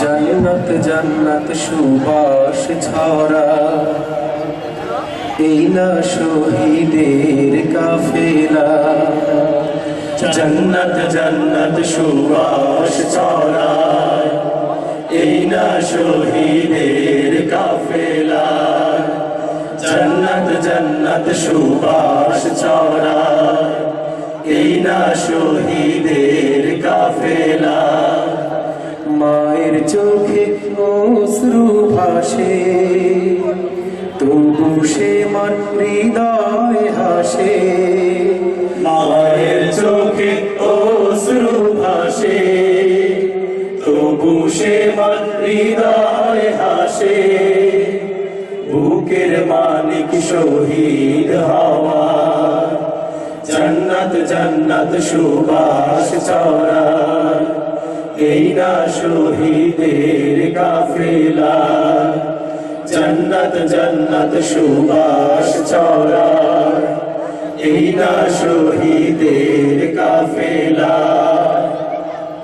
জান্নাত জান্নাত সুবাস ছড়া। এই না শহীদের কাফেলা। জন্নত জন্নত সুবাস ছড়ায় এই না শহীদের কাফেলা। জন্নত জন্নত সুবাস ছড়ায় এই না শহীদের কাফেলা। চোখে অশ্রু ভাসে, তবু সে মার হৃদয় হাসে। মায়ের চোখে অশ্রু ভাসে, তবু সে মন হৃদয় হাসে। বুকের মালিক শহীদ হওয়া, জন্নত জন্নত সুবাস চড়ায় এই না শহীদের কাফেলা। জন্নত জন্নত সুবাস চড়ায় এই না শহীদের কাফেলা।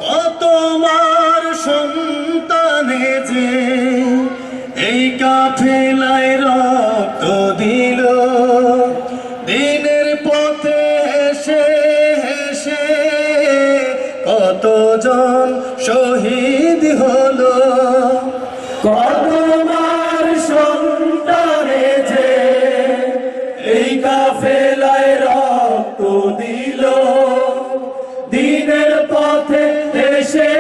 কত মার সন্তানে যে এই কাফেলায় কতজন শহীদ হলো? কত মার সন্তানে যে এই কাফেলায় রক্ত দিল দিনের পথে হেসে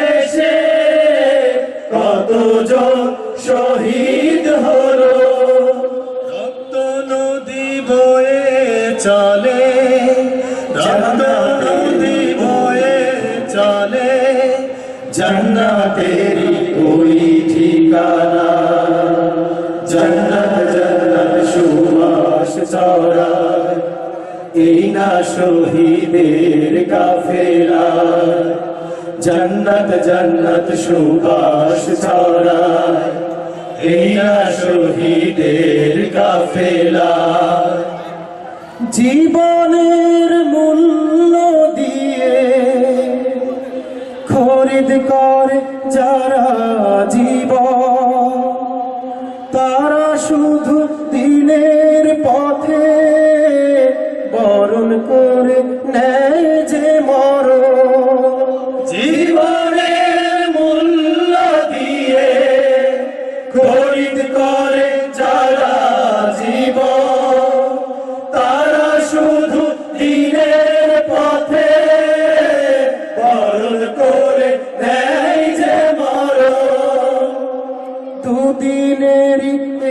হেসে কতজন শহীদ হলো? রক্ত নদী বয়ে চলে রক্ত জন্নাতেরি ওই ঠিকানা। জন্নত জন্নত সুবাস চড়ায় এই না শহীদের কাফেলা। জন্নত জন্নত সুবাস ছড়ায় এই না শহীদের কাফেলা। জীবনের মূল্য জীবন তারা শুধু দিনের পথে বরণ করে নেয় যে মর জীবনের মূল্য দিয়ে খরিদ করে যারা জীবন তারা শুধু দিনের পথে দুদিনের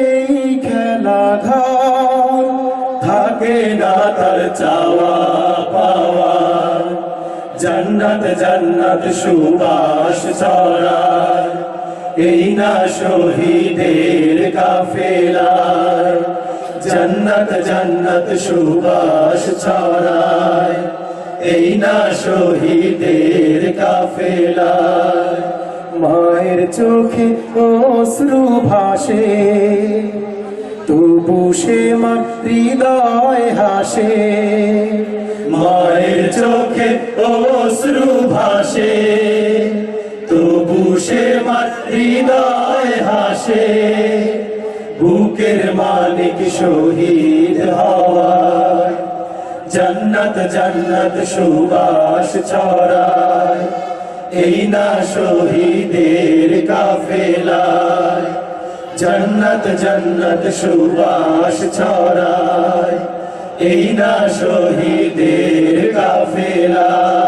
এই খেলা ঘর থাকে না তার চাওয়া পাওয়া। জন্নত জন্নত, সুবাস ছড়ায়। এই না শহীদের কাফেলায় জন্নত জন্নত, সুবাস ছড়ায়। এই না শহীদের কাফেলায় মায়ের চোখে অশ্রু ভাসে, তবু সে মা হাসে। মায়ের চোখে অশ্রু ভাসে, তবু সে হৃদয় হাসে। বুকের মালিক শহীদ হওয়ায়, জন্নত জন্নত সুবাস ছড়ায়। এই না শহীদের কাফেলায়। জন্নত জন্নত সুবাস ছড়ায়। এই না শহীদের কাফেলায়।